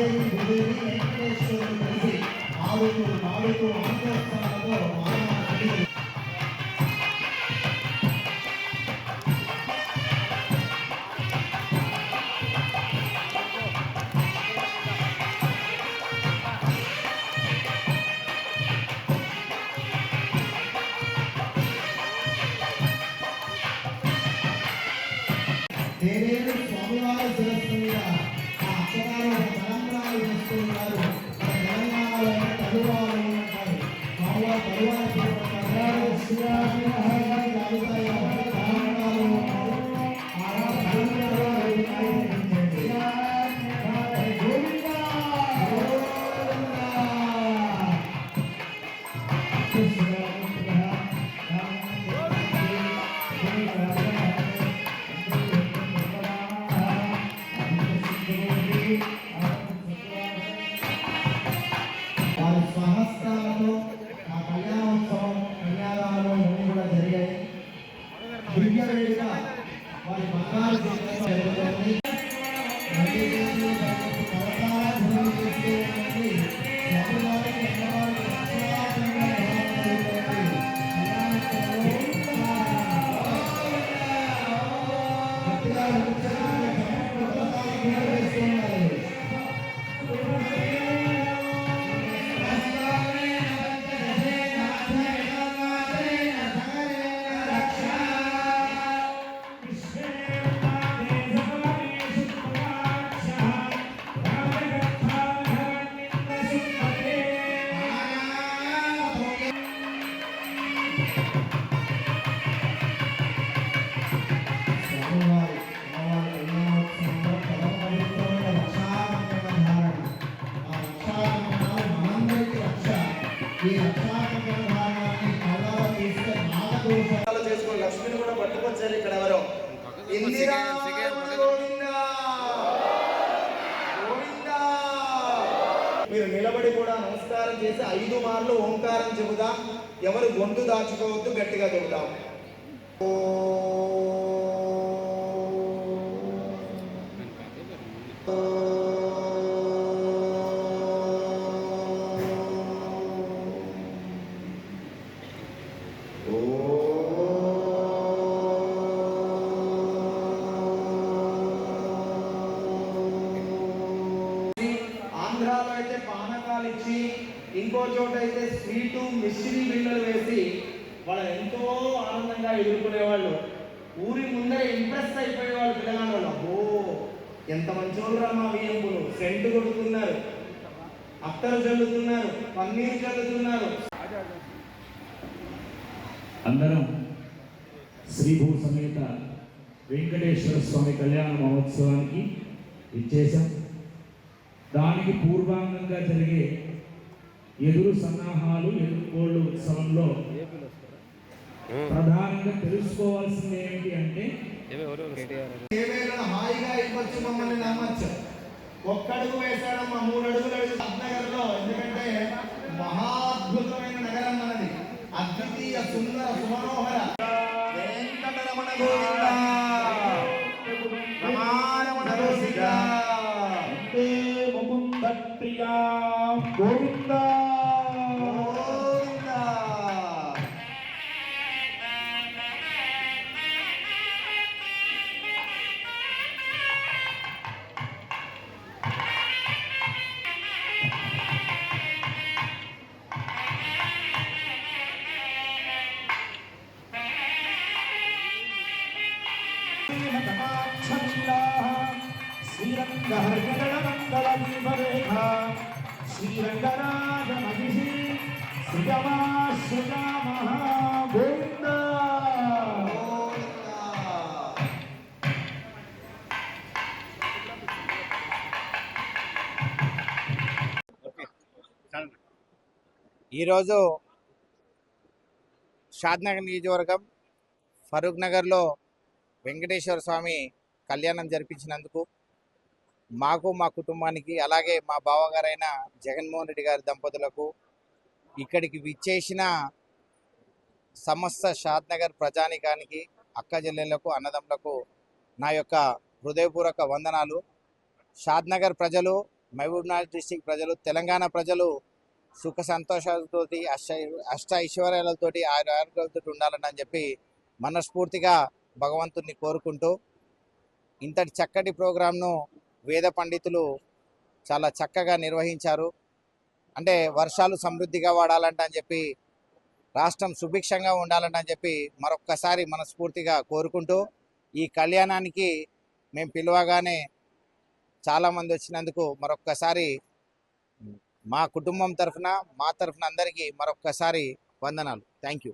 శ్రీదేవి భూదేవి వెంకటేశ్వరుడు కలిసి ఆడుతూ పాడుతూ ఆనందోత్సవాలతో మానవాళి దేవేంద్ర స్వామివారి శిరస్సు మీద ఆ అక్షరాలు ఒక తలంబ్రాలు మన తెలంగాణలో దివ్య వేడుక వారి బంగారు చేసుకుని లక్ష్మిని కూడా పట్టుకొచ్చారు ఇక్కడ ఎవరో? ఇందిరా మీరు నిలబడి కూడా నమస్కారం చేసి ఐదు మార్లు ఓంకారం చెబుదాం. ఎవరు గొంతు దాచుకోవద్దు గట్టిగా చెబుదాం ఆంధ్రాలో అయితే పానకాలు ఇచ్చి ఇంకో చోట అయితే స్వీటు మిశ్రీ బిళ్ళలు వేసి వాళ్ళు ఎంతో ఆనందంగా ఎదుర్కొనేవాళ్ళు. ఊరి ముందర ఇంప్రెస్ అయిపోయేవాళ్ళు పిల్లగాళ్ళు ఓ ఎంత మంచోళ్ళు మా వియ్యంపులు సెంటు కొడుతున్నారు. అత్తరు చల్లుతున్నారు. పన్నీరు చల్లుతున్నారు. అందరం శ్రీభూ సమేత వెంకటేశ్వర స్వామి కళ్యాణ మహోత్సవానికి ఇచ్చేసాం దానికి పూర్వాంగంగా జరిగే ఎదురు సన్నాహాలు ఎదుర్కోళ్ళు ఉత్సవంలో ప్రధానంగా తెలుసుకోవాల్సింది ఏమిటి అంటే హాయిగా ఇవ్వచ్చు మమ్మల్ని నమ్మచ్చు. ఒక్కడుగు వేశాడమ్మా మూడు అడుగులు అడుగు నగర్లో ఎందుకంటే మహాద్భుతమైన నగరం మనది. అద్వితీయ సుందర సుమనోహర. వెంకటరమణ గోవింద రమారమణ గోవింద గోవింద శ్రీరంగరాజమహిషి ఈరోజు షాద్నగర్ నియోజకవర్గం ఫరూక్ నగర్లో వెంకటేశ్వర స్వామి కళ్యాణం జరిపించినందుకు మాకు మా కుటుంబానికి అలాగే మా బావగారైన జగన్మోహన్ రెడ్డి గారి దంపతులకు ఇక్కడికి విచ్చేసిన సమస్త షాద్నగర్ ప్రజానికానికి అక్క చెల్లెళ్ళకు అన్నదమ్ములకు నా యొక్క హృదయపూర్వక వందనాలు. షాద్నగర్ ప్రజలు మహబూబ్నగర్ డిస్టిక్ ప్రజలు తెలంగాణ ప్రజలు సుఖ సంతోషాలతోటి అష్ట అష్ట ఐశ్వర్యాలతోటి ఆరోగ్యాలతో ఉండాలని అని చెప్పి మనస్ఫూర్తిగా భగవంతుణ్ణి కోరుకుంటూ ఇంతటి చక్కటి ప్రోగ్రాంను వేద పండితులు చాలా చక్కగా నిర్వహించారు. అంటే వర్షాలు సమృద్ధిగా వాడాలంట అని చెప్పి రాష్ట్రం సుభిక్షంగా ఉండాలంట అని చెప్పి మరొక్కసారి మనస్ఫూర్తిగా కోరుకుంటూ ఈ కళ్యాణానికి మేము పిలవగానే చాలామంది వచ్చినందుకు మరొక్కసారి మా కుటుంబం తరఫున మా తరఫున అందరికీ మరొక్కసారి వందనాలు. Thank you